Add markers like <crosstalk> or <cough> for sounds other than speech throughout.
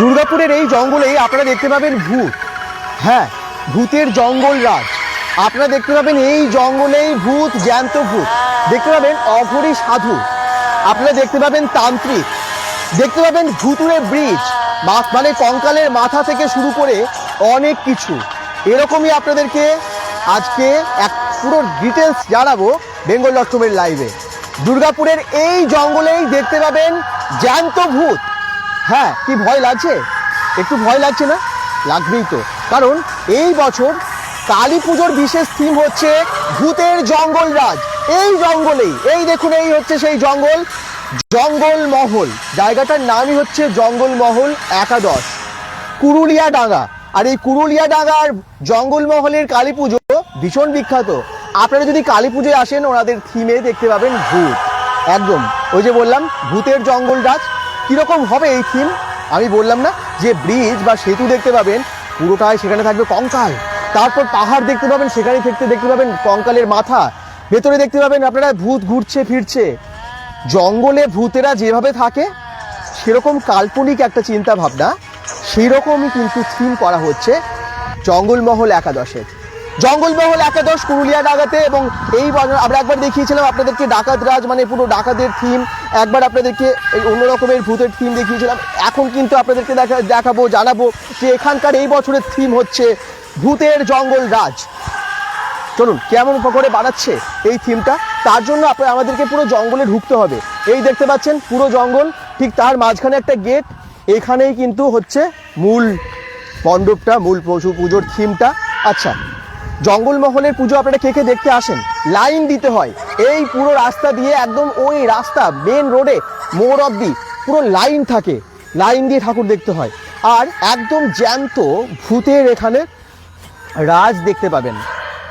দুর্গাপুরের এই জঙ্গলেই আপনারা দেখতে পাবেন ভূত। হ্যাঁ ভূতের জঙ্গল রাজ। আপনারা দেখতে পাবেন এই জঙ্গলেই ভূত, জ্যান্ত ভূত। দেখতে পাবেন অঘরী সাধু। আপনারা দেখতে পাবেন তান্ত্রিক। দেখতে পাবেন ভুতুরে ব্রিজ। মানে কঙ্কালের মাথা থেকে শুরু করে অনেক কিছু। এরকমই আপনাদেরকে আজকে এক পুরো ডিটেলস জানাব বেঙ্গল ডট লাইভে দুর্গাপুরের এই জঙ্গলেই দেখতে পাবেন জ্যান্ত ভূত। হ্যাঁ কি ভয় লাগছে? একটু ভয় লাগছে না? লাগবেই তো। কারণ এই বছর কালী পুজোর বিশেষ থিম হচ্ছে ভূতের জঙ্গল রাজ। এই জঙ্গলেই, এই দেখুন, এই হচ্ছে সেই জঙ্গল জঙ্গল মহল। জায়গাটার নামই হচ্ছে জঙ্গল মহল একাদশ। কুরুলিয়া ডাঙ্গা। আর এই কুরুলিয়া ডাঙ্গার জঙ্গলমহলের কালী পুজো ভীষণ বিখ্যাত। আপনারা যদি কালী পুজোয় আসেন, ওনাদের থিমে দেখতে পাবেন ভূত। একদম, ওই যে বললাম, ভূতের জঙ্গল রাজ। কীরকম হবে এই থিম আমি বললাম না, যে ব্রিজ বা সেতু দেখতে পাবেন, পুরোটাই সেখানে থাকবে কঙ্কাল। তারপর পাহাড় দেখতে পাবেন, সেখানে দেখতে দেখতে পাবেন কঙ্কালের মাথা। ভেতরে দেখতে পাবেন আপনারা ভূত ঘুরছে, ফিরছে। জঙ্গলে ভূতেরা যেভাবে থাকে, সেরকম কাল্পনিক একটা চিন্তা ভাবনা সেই রকমই কিন্তু থিম করা হচ্ছে জঙ্গলমহল একাদশের। জঙ্গলমহল একাদশ পুরুলিয়া ডাকাতে এবং এই আমরা একবার দেখিয়েছিলাম আপনাদেরকে ডাকাত রাজ মানে পুরো ডাকাতের থিম একবার আপনাদেরকে অন্য রকমের ভূতের থিম দেখিয়েছিলাম। এখন কিন্তু আপনাদেরকে দেখা দেখাবো, জানাব যে এখানকার এই বছরের থিম হচ্ছে ভূতের জঙ্গল রাজ। চলুন, কেমন করে বানাচ্ছে এই থিমটা তার জন্য আপনার আমাদেরকে পুরো জঙ্গলে ঢুকতে হবে। এই দেখতে পাচ্ছেন, পুরো জঙ্গল, ঠিক তার মাঝখানে একটা গেট এখানেই কিন্তু হচ্ছে মূল মণ্ডপটা, মূল পশু পুজোর থিমটা আচ্ছা জঙ্গলমহলের পুজো আপনারা কে কে দেখতে আসেন? লাইন দিতে হয়। এই পুরো রাস্তা দিয়ে একদম ওই রাস্তা মেন রোডে মোড় অব্দি পুরো লাইন থাকে। লাইন দিয়ে ঠাকুর দেখতে হয়। আর একদম জ্যান্ত ভূতের এখানে রাজ দেখতে পাবেন।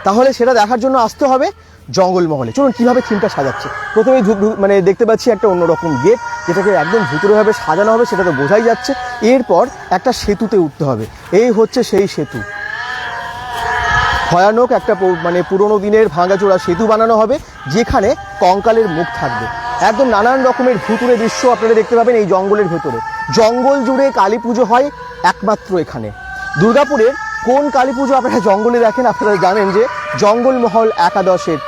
তাহলে সেটা দেখার জন্য আসতে হবে জঙ্গলমহলে। চলুন, কীভাবে থিমটা সাজাচ্ছে? প্রথমেই মানে দেখতে পাচ্ছি একটা অন্যরকম গেট যেটাকে একদম ভুতুরেভাবে সাজানো হবে, সেটা তো বোঝাই যাচ্ছে। এরপর একটা সেতুতে উঠতে হবে। এই হচ্ছে সেই সেতু। ভয়ানক একটা মানে পুরোনো দিনের ভাঙাচোরা সেতু বানানো হবে, যেখানে কঙ্কালের মুখ থাকবে। একদম নানান রকমের ভুতুরে দৃশ্য আপনারা দেখতে পাবেন এই জঙ্গলের ভেতরে। জঙ্গল জুড়ে কালী পুজো হয় একমাত্র এখানে। দুর্গাপুরের কোন কালী পুজো আপনারা জঙ্গলে দেখেন, আপনারা জানেন যে জঙ্গলমহল একাদশের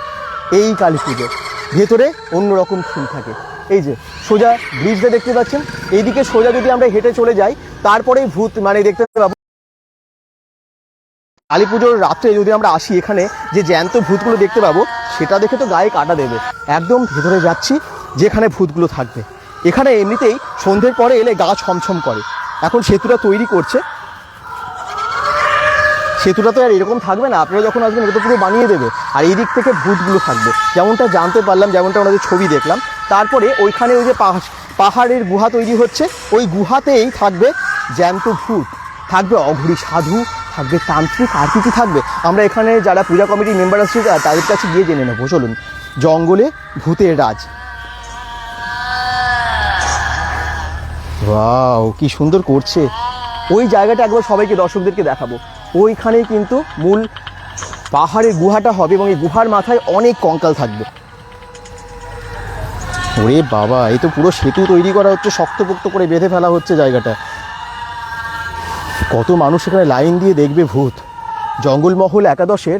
এই কালী পুজো। ভেতরে অন্যরকম ফুল থাকে। এই যে সোজা ব্রিজটা দেখতে পাচ্ছেন। এইদিকে সোজা যদি আমরা হেঁটে চলে যাই, তারপরেই ভূত মানে দেখতে পাবো কালী পুজোর রাত্রে যদি আমরা আসি এখানে, যে জ্যান্ত ভূতগুলো দেখতে পাবো, সেটা দেখে তো গায়ে কাটা দেবে। একদম ভেতরে যাচ্ছি, যেখানে ভূতগুলো থাকবে। এখানে এমনিতেই সন্ধ্যের পরে এলে গা ছমছম করে। এখন সেতুটা তৈরি করছে। সেতুটা তো আর এরকম থাকবে না, আপনারা যখন আসবেন এটা পুরো বানিয়ে দেবে। আর এই দিক থেকে ভূতগুলো থাকবে। যেমনটা জানতে পারলাম, যেমনটা ওনাদের ছবি দেখলাম, তারপরে ওইখানে ওই যে পাহাড়, পাহাড়ের গুহা তৈরি হচ্ছে। ওই গুহাতেই থাকবে জ্যান্ত ভূত, থাকবে অঘুরি সাধু থাকবে, তান্ত্রিক আর কি কি থাকবে? আমরা এখানে যারা পূজা কমিটির মেম্বার আসছে তাদের কাছে গিয়ে জেনে নেব। চলুন, জঙ্গলে ভূতের রাজ। ওয়াও, কি সুন্দর করছে। ওই জায়গাটা একবার সবাইকে, দর্শকদেরকে দেখাবো। ওইখানেই কিন্তু মূল পাহাড়ের গুহাটা হবে এবং এই গুহার মাথায় অনেক কঙ্কাল থাকবে। ওরে বাবা, এই তো পুরো সেতু তৈরি করা হচ্ছে, শক্তপোক্ত করে বেঁধে ফেলা হচ্ছে জায়গাটা। কত মানুষ এখানে লাইন দিয়ে দেখবে ভূত। জঙ্গলমহল একাদশের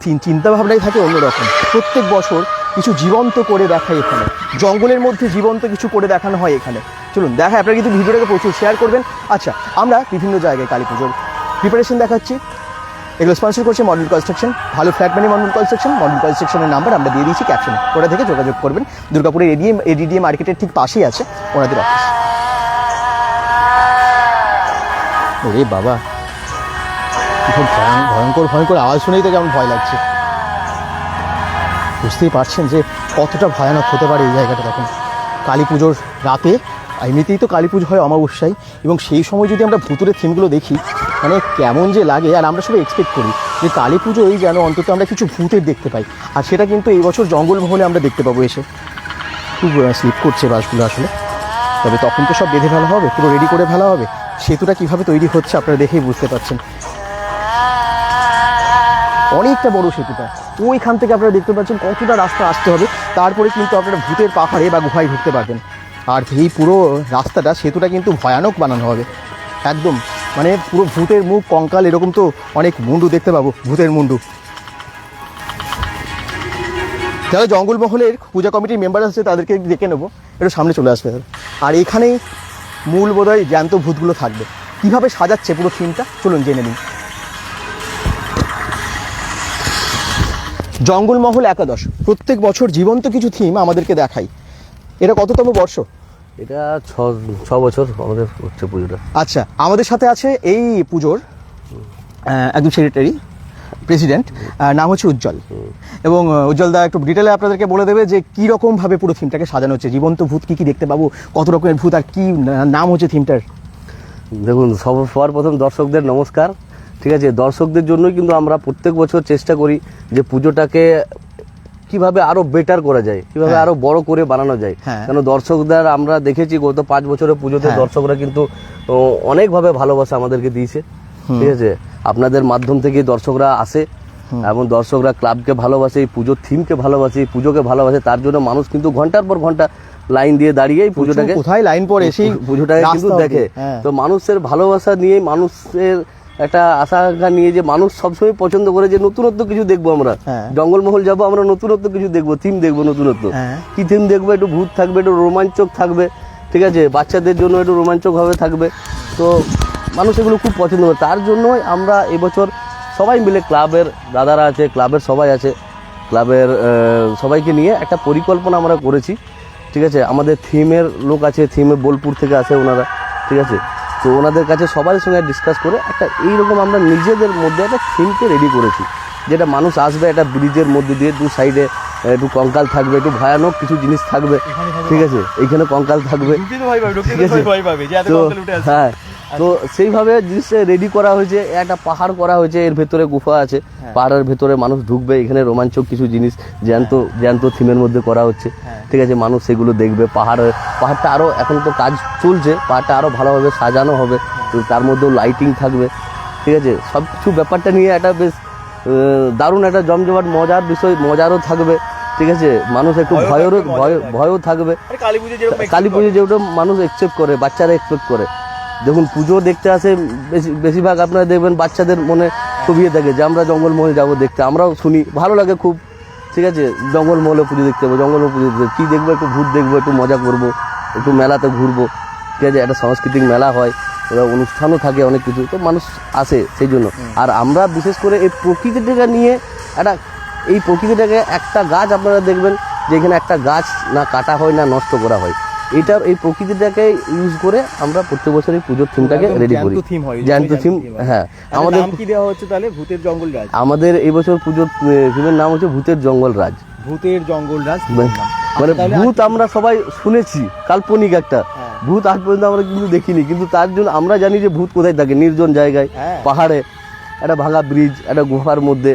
চিন- চিন্তাভাবনাই থাকে অন্যরকম। প্রত্যেক বছর কিছু জীবন্ত করে দেখায় এখানে। জঙ্গলের মধ্যে জীবন্ত কিছু করে দেখানো হয় এখানে। চলুন দেখা আপনারা কিন্তু ভিডিওটাকে প্রচুর শেয়ার করবেন। আচ্ছা আমরা বিভিন্ন জায়গায় কালী পুজোর প্রিপারেশন দেখাচ্ছি। এগুলো স্পন্সর করছে মডেল কনস্ট্রাকশন ভালো ফ্ল্যাট মানে মডেল কনস্ট্রাকশন মডেল কনস্ট্রাকশনের নাম্বার আমরা দিয়ে দিয়েছি ক্যাপশনে ওটা থেকে যোগাযোগ করবেন। দুর্গাপুরের এডিএম এডিডিএ মার্কেটের ঠিক পাশেই আছে ওনাদের অফিস ওরে বাবা। ভয়ং- ভয়ঙ্কর ভয়ঙ্কর আওয়াজ শুনেই তো কেমন ভয় লাগছে। বুঝতেই পারছেন যে কতটা ভয়ানক হতে পারে এই জায়গাটা তখন কালী পুজোর রাতে এমনিতেই তো কালী পুজো হয় অমাবস্যায়, এবং সেই সময় যদি আমরা ভুতুরের থিমগুলো দেখি মানে কেমন যে লাগে, আর আমরা সবাই এক্সপেক্ট করি যে কালী পুজোই যেন অন্তত আমরা কিছু ভূতের দেখতে পাই। আর সেটা কিন্তু এই বছর জঙ্গলমহলে আমরা দেখতে পাবো এসে। খুব স্লিপ করছে বাসগুলো আসলে। তবে তখন তো সব বেঁধে ফেলা হবে, পুরো রেডি করে ফেলা হবে। সেতুটা কীভাবে তৈরি হচ্ছে আপনারা দেখেই বুঝতে পারছেন। অনেকটা বড় সেতুটা। ওইখান থেকে আপনারা দেখতে পাচ্ছেন কতটা রাস্তা আসতে হবে। তারপরে কিন্তু আপনারা ভূতের পাহাড়ে বা গুহায় ঢুকতে পারবেন। আর এই পুরো রাস্তাটা, সেতুটা কিন্তু ভয়ানক বানানো হবে। একদম মানে পুরো ভূতের মুখ, কঙ্কাল, এরকম তো অনেক মুন্ডু দেখতে পাবো, ভূতের মুন্ডু। যারা জঙ্গলমহলের পূজা কমিটির মেম্বার আছে, তাদেরকে ডেকে নেব। একটু সামনে চলে আসবে। আর এখানেই মূল বোধহয় জ্যান্ত ভূতগুলো থাকবে। কীভাবে সাজাচ্ছে পুরো থিমটা? চলুন জেনে নিন জঙ্গলমহল একাদশ। প্রত্যেক বছর জীবন্ত কিছু থিম আমাদেরকে দেখায়। এটা কততম বর্ষ? এটা ছ ছ বছর আমাদের হচ্ছে পুজোটা। আচ্ছা আমাদের সাথে আছে এই পুজোর একজন সেক্রেটারি প্রেসিডেন্ট নাম হচ্ছে উজ্জ্বল। এবং উজ্জ্বল দা একটু ডিটেলে আপনাদেরকে বলে দেবে যে কী রকমভাবে পুরো থিমটাকে সাজানো হচ্ছে। জীবন্ত ভূত কী কী দেখতে পাবো কত রকমের ভূত আর কী নাম হচ্ছে থিমটার দেখুন সব সবার প্রথম দর্শকদের নমস্কার। ঠিক আছে দর্শকদের জন্যই কিন্তু আমরা প্রত্যেক বছর চেষ্টা করি যে পুজোটাকে কীভাবে আরও বেটার করা যায় কীভাবে হ্যাঁ। আরও বড় করে বানানো যায়। হ্যাঁ। কেন দর্শকদের আমরা দেখেছি গত পাঁচ বছরের পুজোতে হ্যাঁ। দর্শকরা কিন্তু অনেকভাবে ভালোবাসা আমাদেরকে দিয়েছে। ঠিক আছে? আপনাদের মাধ্যম থেকে দর্শকরা আসে এবং দর্শকরা ক্লাবকে ভালোবাসে এই পুজোর থিমকে ভালোবাসে এই পুজোকে ভালোবাসে তার জন্য মানুষ কিন্তু ঘণ্টার পর ঘণ্টা লাইন দিয়ে দাঁড়িয়ে এই পুজোটাকে কোথায় লাইন পড়ে? সেই পুজোটাকে কিন্তু দেখে। হ্যাঁ। তো মানুষের ভালোবাসা নিয়ে মানুষের একটা আশা আকাঙ্ক্ষা নিয়ে যে মানুষ সবসময় পছন্দ করে যে নতুনত্ব কিছু দেখব আমরা। হ্যাঁ। জঙ্গলমহল যাব আমরা নতুনত্ব কিছু দেখব থিম দেখব নতুনত্ব। হ্যাঁ। কি থিম দেখব? একটু ভূত থাকবে একটু রোমাঞ্চক থাকবে ঠিক আছে? বাচ্চাদের জন্য একটু রোমাঞ্চকভাবে থাকবে। তো মানুষ এগুলো খুব পছন্দ করে। তার জন্যই আমরা এবছর সবাই মিলে ক্লাবের দাদারা আছে ক্লাবের সবাই আছে ক্লাবের সবাইকে নিয়ে একটা পরিকল্পনা আমরা করেছি। ঠিক আছে? আমাদের থিমের লোক আছে থিমে বোলপুর থেকে আসে ওনারা। ঠিক আছে? তো ওনাদের কাছে সবার সঙ্গে ডিসকাস করে একটা এইরকম আমরা নিজেদের মধ্যে একটা থিমকে রেডি করেছি। যেটা মানুষ আসবে একটা ব্রিজের মধ্যে দিয়ে দু সাইডে একটু কঙ্কাল থাকবে একটু ভয়ানক কিছু জিনিস থাকবে। ঠিক আছে? এইখানে কঙ্কাল থাকবে। ঠিক আছে? তো হ্যাঁ তো সেইভাবে জিনিসটা রেডি করা হয়েছে একটা পাহাড় করা হয়েছে এর ভেতরে গুফা আছে। পাহাড়ের ভেতরে মানুষ ঢুকবে এখানে রোমাঞ্চক কিছু জিনিস জ্যান্ত জ্যান্ত থিমের মধ্যে করা হচ্ছে। ঠিক আছে মানুষ সেগুলো দেখবে পাহাড় পাহাড়টা আরও এখন তো কাজ চলছে পাহাড়টা আরও ভালোভাবে সাজানো হবে তো তার মধ্যেও লাইটিং থাকবে। ঠিক আছে সব কিছু ব্যাপারটা নিয়ে একটা বেশ দারুণ একটা জমজমাট মজার বিষয় মজারও থাকবে। ঠিক আছে মানুষ একটু ভয়েরও ভয় ভয়ও থাকবে। কালী পুজো যেটা মানুষ একসেপ্ট করে বাচ্চারা এক্সপেক্ট করে। দেখুন পুজো দেখতে আসে বেশি বেশিরভাগ আপনারা দেখবেন বাচ্চাদের মনে খুব ইয়ে থাকে যে আমরা জঙ্গলমহলে যাব দেখতে। আমরাও শুনি ভালো লাগে খুব ঠিক আছে? জঙ্গলমহলে পুজো দেখতে যাব জঙ্গলমহল পুজো দেখতে কী দেখব একটু ভূত দেখব একটু মজা করব একটু মেলাতে ঘুরবো ঠিক আছে? একটা সাংস্কৃতিক মেলা হয় ওরা অনুষ্ঠানও থাকে অনেক কিছু তো মানুষ আসে সেই জন্য। আর আমরা বিশেষ করে এই প্রকৃতিটাকে নিয়ে একটা এই প্রকৃতিটাকে একটা গাছ আপনারা দেখবেন যে এখানে একটা গাছ না কাটা হয় না নষ্ট করা হয়। এটা এই প্রকৃতিটাকে ইউজ করে আমরা প্রত্যেক বছর এই পুজোর থিমটাকে রেডি করি। থিম হয় জ্যান্ত থিম হ্যাঁ। আমাদের নাম কি দেওয়া হচ্ছে তাহলে? ভূতের জঙ্গল রাজ। আমাদের এই বছর পুজোর থিমের নাম হচ্ছে ভূতের জঙ্গল রাজ। ভূতের জঙ্গল রাজ মানে মানে ভূত আমরা সবাই শুনেছি কাল্পনিক একটা। হ্যাঁ। ভূত আজ পর্যন্ত আমরা কিন্তু দেখিনি কিন্তু তার জন্য আমরা জানি যে ভূত কোথায় থাকে নির্জন জায়গায় হ্যাঁ। পাহাড়ে একটা ভাঙা ব্রিজ একটা গুহার মধ্যে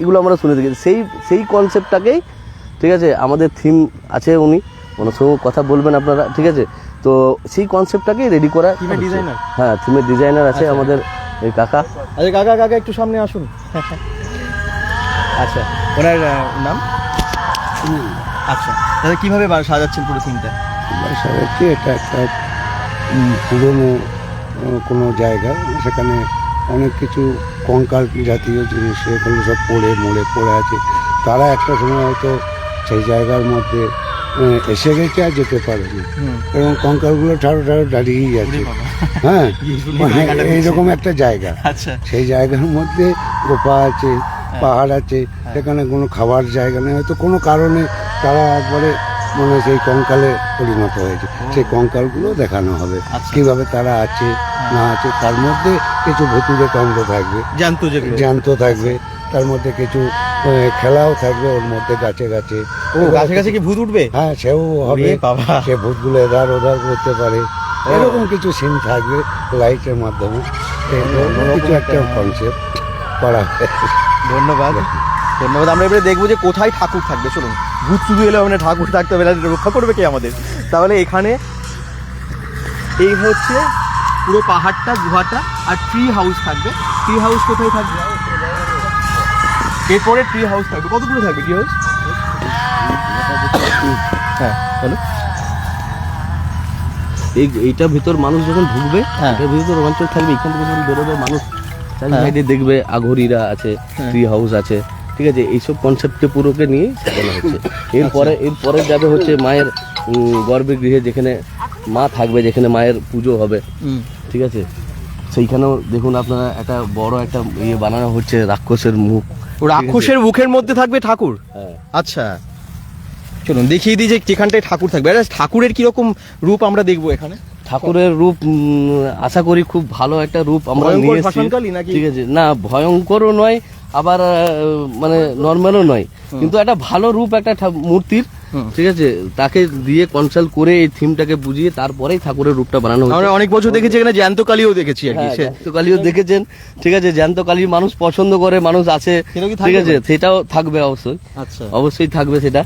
এগুলো আমরা শুনে থাকি সেই সেই কনসেপ্টটাকেই ঠিক আছে আমাদের থিম আছে উনি। ওনার সঙ্গে কথা বলবেন আপনারা ঠিক আছে? তো সেই কনসেপ্টটাকেই রেডি করা designer? হ্যাঁ থিমের ডিজাইনার আছে আমাদের এই কাকা। আচ্ছা কাকা কাকা একটু সামনে আসুন। আচ্ছা ওনার নাম? আচ্ছা তাহলে কীভাবে সাজাচ্ছেন পুরো থিমটা বাসা হচ্ছে এটা একটা পুরনো কোনো জায়গা। সেখানে অনেক কিছু কঙ্কাল জাতীয় জিনিস সেগুলো সব পড়ে মরে পড়ে আছে। তারা একটা সময় হয়তো সেই জায়গার মধ্যে এসে গেছে আর যেতে পারেনি। হুম। এবং কঙ্কালগুলো ঠারো ঠারো দাঁড়িয়েই আছে। হ্যাঁ <laughs> মানে এইরকম একটা জায়গা। আচ্ছা। সেই জায়গার মধ্যে গোপা আছে পাহাড় আছে সেখানে কোনো খাবার জায়গা নেই। হয়তো কোনো কারণে তারা একবারে মানে সেই কঙ্কালে পরিণত হয়েছে। সেই কঙ্কালগুলো দেখানো হবে। আচ্ছা। কীভাবে তারা আছে না আছে তার মধ্যে কিছু ভতুরে কাণ্ড থাকবে। জ্যান্ত থাকবে। তার মধ্যে কিছু খেলাও থাকবে ওর মধ্যে গাছে গাছে। ও গাছে গাছে কি ভূত উঠবে? হ্যাঁ সেও হবে। বাবা। সে ভূতগুলো এধার ওধার করতে পারে। এরকম কিছু সিন থাকবে লাইটের মাধ্যমে। কিছু একটা কনসেপ্ট করা ধন্যবাদ। ধন্যবাদ। আমরা এবারে দেখব যে কোথায় ঠাকুর থাকবে। চলুন ভূত শুধু এলে মানে ঠাকুর থাকতে হবে রক্ষা করবে কে আমাদের? তাহলে এখানে এই হচ্ছে পুরো পাহাড়টা গুহাটা আর ট্রি হাউস থাকবে। ট্রি হাউস কোথায় থাকবে? এরপরে ট্রি হাউস থাকবে। কত দূরে থাকবে ট্রি হাউস হ্যাঁ বলো। এই এইটার ভিতর মানুষ যখন ঢুকবে হ্যাঁ। এটার ভিতর রোমাঞ্চক থাকবে। এখান থেকে যখন বেরোবে মানুষ চারি হ্যাঁ। দেখবে আঘরিরা আছে হ্যাঁ। ট্রি হাউস আছে। ঠিক আছে এইসব কনসেপ্টকে পুরোকে নিয়ে সাজানো হচ্ছে। এরপরে এরপরে যাবে হচ্ছে মায়ের গর্ভে গৃহে যেখানে মা থাকবে যেখানে মায়ের পুজো হবে। ঠিক আছে? সেইখানেও দেখুন আপনারা একটা বড় একটা ইয়ে বানানো হচ্ছে রাক্ষসের মুখ। রাক্ষসের মুখের মধ্যে থাকবে ঠাকুর? হ্যাঁ। আচ্ছা। চলুন দেখিয়ে দিই যে যেখানটায় ঠাকুর থাকবে। ঠাকুরের কীরকম রূপ আমরা দেখব এখানে? ঠাকুরের রূপ আশা করি খুব ভালো একটা রূপ আমরা নিয়ে? ঠিক আছে। না ভয়ঙ্করও নয় আবার মানে নর্মালও নয়। কিন্তু একটা ভালো রূপ একটা মূর্তির। ঠিক আছে? তাকে দিয়ে কনসাল্ট করে এই থিমটাকে বুঝিয়ে তারপরেই ঠাকুরের রূপটা বানানো আমরা অনেক বছর দেখেছি এখানে জ্যান্ত কালীও দেখেছি আর কি হ্যাঁ, জ্যান্ত কালীও দেখেছেন। ঠিক আছে জ্যান্ত কালী মানুষ পছন্দ করে মানুষ আছে। ঠিক আছে সেটাও থাকবে অবশ্যই। আচ্ছা। অবশ্যই থাকবে সেটা।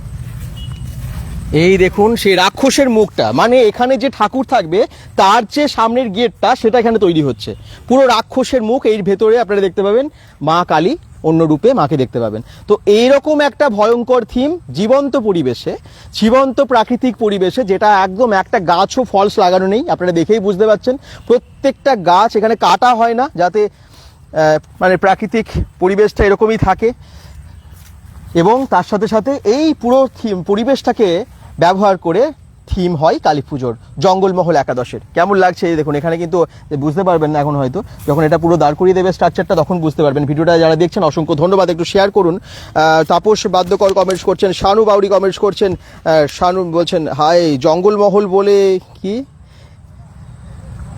এই দেখুন সেই রাক্ষসের মুখটা। মানে এখানে যে ঠাকুর থাকবে, তার যে সামনের গেটটা সেটা এখানে তৈরি হচ্ছে। পুরো রাক্ষসের মুখ এর ভেতরে আপনারা দেখতে পাবেন, মা কালী অন্য রূপে মাকে দেখতে পাবেন। তো এইরকম একটা ভয়ঙ্কর থিম জীবন্ত পরিবেশে, জীবন্ত প্রাকৃতিক পরিবেশে, যেটা একদম একটা গাছও ফলস লাগানো নেই, আপনারা দেখেই বুঝতে পারছেন প্রত্যেকটা গাছ এখানে কাটা হয় না, যাতে মানে প্রাকৃতিক পরিবেশটা এরকমই থাকে। এবং তার সাথে সাথে এই পুরো থিম পরিবেশটাকে ব্যবহার করে থিম হয় কালী পুজোর, জঙ্গলমহল একাদশের। কেমন লাগছে দেখুন, এখানে কিন্তু বুঝতে পারবেন না এখন হয়তো, যখন এটা পুরো দাঁড় করিয়ে দেবে স্ট্রাকচারটা তখন বুঝতে পারবেন। ভিডিওটা যারা দেখছেন, অসংখ্য ধন্যবাদ, একটু শেয়ার করুন। তাপস বাদ্যকর কমেন্টস করছেন, শানু বাউরি কমেন্টস করছেন শানু বলছেন হাই জঙ্গলমহল বলে কি?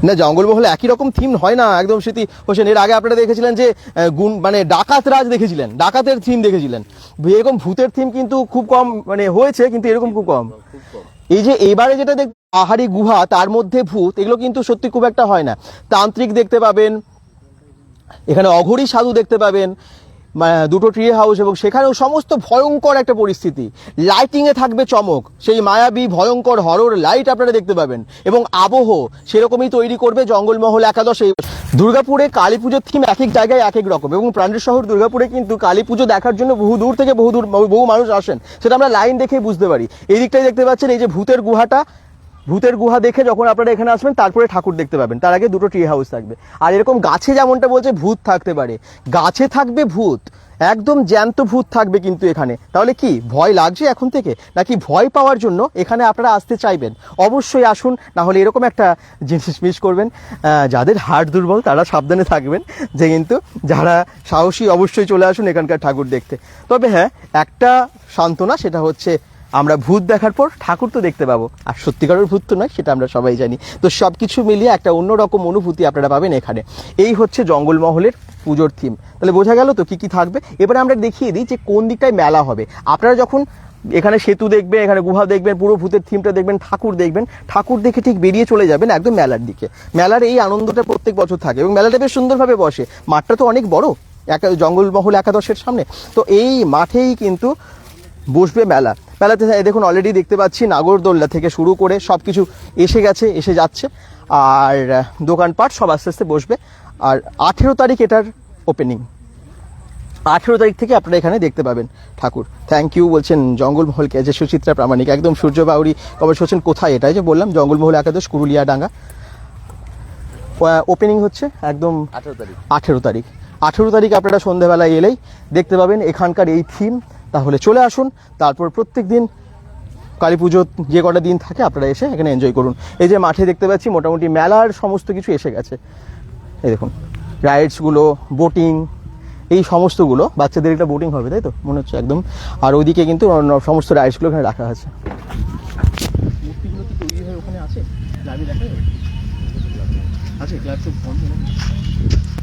না জঙ্গলমহলে একই রকম থিম হয় না, একদম স্মৃতি হোসেন। এর আগে আপনারা দেখেছিলেন যে গুণ মানে ডাকাত রাজ দেখেছিলেন, ডাকাতের থিম দেখেছিলেন। এরকম ভূতের থিম কিন্তু খুব কম মানে হয়েছে, কিন্তু এরকম খুব কম। এই যে এবারে যেটা দেখ পাহাড়ি গুহা, তার মধ্যে ভূত, এগুলো কিন্তু সত্যি খুব একটা হয় না। তান্ত্রিক দেখতে পাবেন, এখানে অঘরী সাধু দেখতে পাবেন দুটো ট্রি হাউস এবং সেখানেও সমস্ত ভয়ঙ্কর একটা পরিস্থিতি। লাইটিংয়ে থাকবে চমক। সেই মায়াবী, ভয়ঙ্কর হরর লাইট আপনারা দেখতে পাবেন। এবং আবহ সেরকমই তৈরি করবে জঙ্গলমহল একাদশ। দুর্গাপুরে কালী পুজোর থিম এক এক জায়গায় এক এক রকম এবং প্রাণের শহর দুর্গাপুরে কিন্তু কালী পুজো দেখার জন্য বহু দূর থেকে বহু দূর, বহু মানুষ আসেন। সেটা আমরা লাইন দেখেই বুঝতে পারি। এই দিকটাই দেখতে পাচ্ছেন এই যে ভূতের গুহাটা। ভূতের গুহা দেখে যখন আপনারা এখানে আসবেন, তারপরে ঠাকুর দেখতে পাবেন। তার আগে দুটো ট্রি হাউস থাকবে। আর এরকম গাছে যেমনটা বলছে, ভূত থাকতে পারে। গাছে থাকবে ভূত, একদম জ্যান্ত ভূত থাকবে কিন্তু এখানে। তাহলে কি, ভয় লাগছে এখন থেকে? নাকি ভয় পাওয়ার জন্য এখানে আপনারা আসতে চাইবেন? অবশ্যই আসুন, না হলে এরকম একটা জিনিস মিস করবেন। যাদের হার্ট দুর্বল, তারা সাবধানে থাকবেন। যে কিন্তু যারা সাহসী, অবশ্যই চলে আসুন এখানকার ঠাকুর দেখতে। তবে হ্যাঁ একটা সান্ত্বনা, সেটা হচ্ছে আমরা ভূত দেখার পর ঠাকুর তো দেখতে পাবো। আর সত্যিকারের ভূত তো নয়, সেটা আমরা সবাই জানি। তো সব কিছু মিলিয়ে একটা অন্যরকম অনুভূতি আপনারা পাবেন এখানে। এই হচ্ছে জঙ্গলমহলের পুজোর থিম তাহলে বোঝা গেল তো কি কি থাকবে? এবারে আমরা দেখিয়ে দিই যে কোন দিকটায় মেলা হবে। আপনারা যখন এখানে সেতু দেখবেন, এখানে গুহা দেখবেন, পুরো ভূতের থিমটা দেখবেন, ঠাকুর দেখবেন, ঠাকুর দেখে ঠিক বেরিয়ে চলে যাবেন একদম মেলার দিকে। মেলার এই আনন্দটা প্রত্যেক বছর থাকে এবং মেলাটা বেশ সুন্দরভাবে বসে। মাঠটা তো অনেক বড়, একা জঙ্গলমহল একাদশের সামনে। তো এই মাঠেই কিন্তু বসবে মেলা। মেলাতে দেখুন অলরেডি দেখতে পাচ্ছি নাগরদোল্লা থেকে শুরু করে সব কিছু এসে গেছে এসে যাচ্ছে। আর দোকানপাট সব আস্তে আস্তে বসবে। আর আঠেরো তারিখ এটার ওপেনিং আঠেরো তারিখ থেকে আপনারা এখানে দেখতে পাবেন ঠাকুর। থ্যাংক ইউ বলছেন জঙ্গলমহলকে যে সুচিত্রা প্রামাণিক। একদম সূর্য বাউরি কমেন্ট করছেন কোথায়? এটাই যে বললাম জঙ্গলমহল একাদশ কুরুলিয়া ডাঙ্গা। ওপেনিং হচ্ছে একদম আঠেরো তারিখ। আঠেরো তারিখ। আঠেরো তারিখ আপনারা সন্ধেবেলায় এলেই দেখতে পাবেন এখানকার এই থিম তাহলে চলে আসুন, তারপর প্রত্যেক দিন কালী পুজো যে কটা দিন থাকে, আপনারা এসে এখানে এনজয় করুন। এই যে মাঠে দেখতে পাচ্ছি, মোটামুটি মেলার সমস্ত কিছু এসে গেছে। এই দেখুন রাইডসগুলো বোটিং এই সমস্তগুলো, বাচ্চাদের একটা বোটিং হবে, তাই তো? মনে হচ্ছে একদম। আর ওইদিকে কিন্তু সমস্ত রাইডসগুলো এখানে রাখা আছে।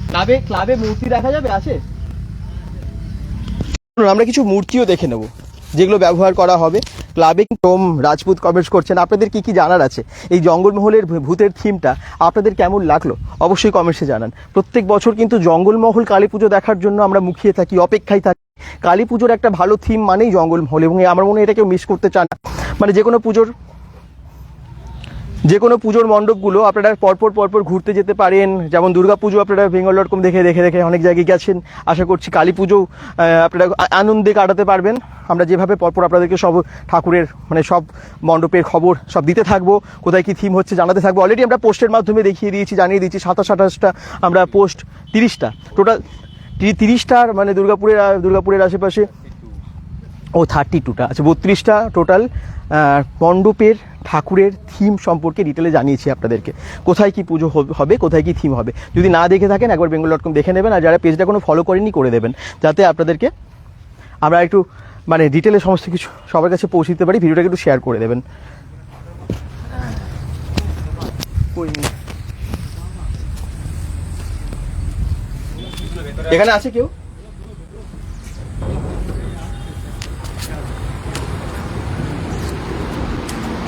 ক্লাবে ক্লাবে মূর্তি দেখা যাবে? আছে? আমরা কিছু মূর্তিও দেখে নেব, যেগুলো ব্যবহার করা হবে। ক্লাবে টোম রাজপুত কমেন্টস করছেন, আপনাদের কি কি জানার আছে? এই জঙ্গলমহলের ভূতের থিমটা আপনাদের কেমন লাগল? অবশ্যই কমেন্টসে জানান। প্রত্যেক বছর কিন্তু জঙ্গলমহল কালী পুজো দেখার জন্য আমরা মুখিয়ে থাকি, অপেক্ষায় থাকি। কালী পুজোর একটা ভালো থিম মানেই জঙ্গলমহল, এবং আমার মনে হয় এটা কেউ মিস করতে চান। না মানে যে কোনো পুজোর যে কোনো পুজোর মণ্ডপগুলো আপনারা পরপর পরপর ঘুরতে যেতে পারেন। যেমন দুর্গা পুজো আপনারা বেঙ্গল ডট কম দেখে দেখে দেখে অনেক জায়গায় গেছেন। আশা করছি কালী পুজো আপনারা আনন্দে কাটাতে পারবেন। আমরা যেভাবে পরপর আপনাদেরকে সব ঠাকুরের মানে সব মণ্ডপের খবর সব দিতে থাকব, কোথায় কি থিম হচ্ছে জানাতে থাকব। অলরেডি আমরা পোস্টের মাধ্যমে দেখিয়ে দিয়েছি, জানিয়ে দিয়েছি, সাতাশ, আঠাশটা আমরা পোস্ট, তিরিশটা। টোটাল তিরিশটার মানে দুর্গাপুরের দুর্গাপুরের আশেপাশে, ও থার্টি টুটা আচ্ছা বত্রিশটা টোটাল মণ্ডপের ঠাকুরের থিম সম্পর্কে ডিটেলে জানিয়েছি আপনাদেরকে। কোথায় কি পুজো হবে কোথায় কি থিম হবে। যদি না দেখে থাকেন, একবার বেঙ্গল ডট কম দেখে নেবেন, আর যারা পেজটা কোনো ফলো করেননি, করে দেবেন। যাতে আপনাদেরকে আমরা একটু মানে ডিটেলে সমস্ত কিছু সবার কাছে পৌঁছে দিতে পারি, ভিডিওটাকে একটু শেয়ার করে দেবেন। এখানে আছে কেউ?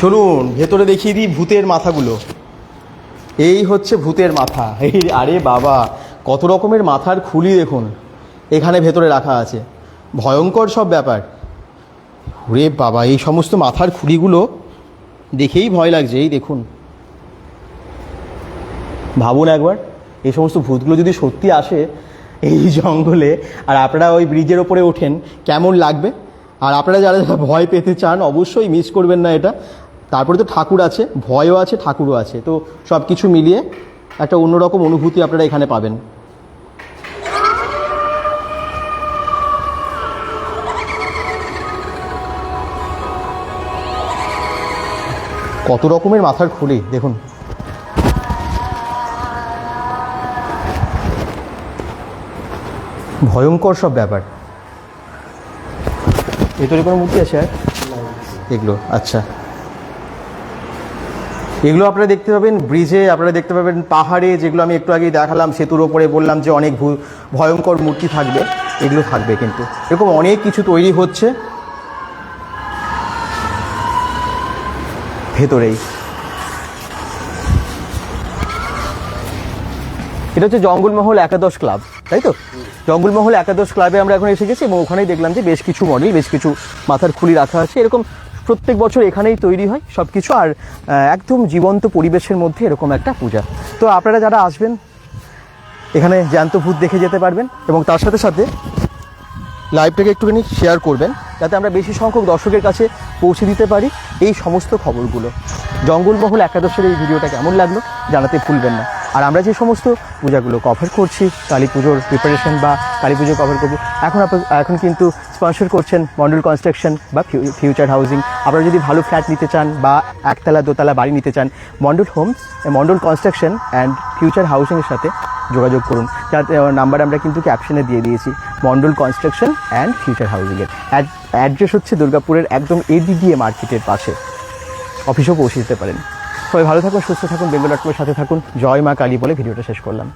চলুন, ভেতরে দেখিয়ে দিই ভূতের মাথাগুলো। এই হচ্ছে ভূতের মাথা। এই, আরে বাবা, কত রকমের মাথার খুলি দেখুন। এখানে ভেতরে রাখা আছে। ভয়ঙ্কর সব ব্যাপার। ওরে বাবা, এই সমস্ত মাথার খুলিগুলো দেখেই ভয় লাগছে, এই দেখুন। ভাবুন একবার, এই সমস্ত ভূতগুলো যদি সত্যি আসে এই জঙ্গলে, আর আপনারা ওই ব্রিজের ওপরে ওঠেন, কেমন লাগবে? আর আপনারা যারা ভয় পেতে চান, অবশ্যই মিস করবেন না এটা। তারপরে তো ঠাকুর আছে, ভয়ও আছে, ঠাকুরও আছে। তো সব কিছু মিলিয়ে একটা অন্যরকম অনুভূতি আপনারা এখানে পাবেন। কত রকমের মাথার খুলি, দেখুন। ভয়ঙ্কর সব ব্যাপার। ভেতরে কোনো মূর্তি আছে আর? এগুলো আচ্ছা। এগুলো আপনারা দেখতে পাবেন ব্রিজে আপনারা দেখতে পাবেন পাহাড়ে, যেগুলো আমি একটু আগেই দেখালাম, সেতুর ওপরে বললাম যে অনেক ভয়ঙ্কর মূর্তি থাকবে, এগুলো থাকবে কিন্তু। এরকম অনেক কিছু তৈরি হচ্ছে। ভেতরেই। এটা হচ্ছে জঙ্গলমহল একাদশ ক্লাব, তাই তো? জঙ্গলমহল একাদশ ক্লাবে আমরা এখন এসে গেছি এবং ওখানেই দেখলাম যে বেশ কিছু মডেল বেশ কিছু মাথার খুলি রাখা আছে। এরকম প্রত্যেক বছর এখানেই তৈরি হয় সব কিছু আর একদম জীবন্ত পরিবেশের মধ্যে এরকম একটা পূজা। তো আপনারা যারা আসবেন, এখানে জ্যান্ত ভূত দেখে যেতে পারবেন, এবং তার সাথে সাথে লাইভটাকে একটুখানি শেয়ার করবেন, যাতে আমরা বেশি সংখ্যক দর্শকের কাছে পৌঁছে দিতে পারি এই সমস্ত খবরগুলো। জঙ্গলমহল একাদশের এই ভিডিওটা কেমন লাগল জানাতে ভুলবেন না। আর আমরা যে সমস্ত পূজাগুলো কভার করছি, কালী পুজোর প্রিপারেশন বা কালী পুজো কভার করব, এখন এখন কিন্তু স্পন্সর করছেন মন্ডল কনস্ট্রাকশন বা ফিউচার হাউজিং আপনারা যদি ভালো ফ্ল্যাট নিতে চান বা একতলা, দোতলা বাড়ি নিতে চান, Mondal homes Mondal construction and future হাউসিংয়ের সাথে যোগাযোগ করুন। যাতে নাম্বার আমরা কিন্তু ক্যাপশনে দিয়ে দিয়েছি, মন্ডল কনস্ট্রাকশন অ্যান্ড ফিউচার হাউজিংয়ের অ্যাড্রেস হচ্ছে দুর্গাপুরের একদম এডিডিএ মার্কেটের পাশে। অফিসেও পৌঁছে দিতে পারেন। সবাই ভালো থাকুন, সুস্থ থাকুন বেঙ্গল ডট সাথে থাকুন। জয় মা কালী বলে ভিডিওটা শেষ করলাম।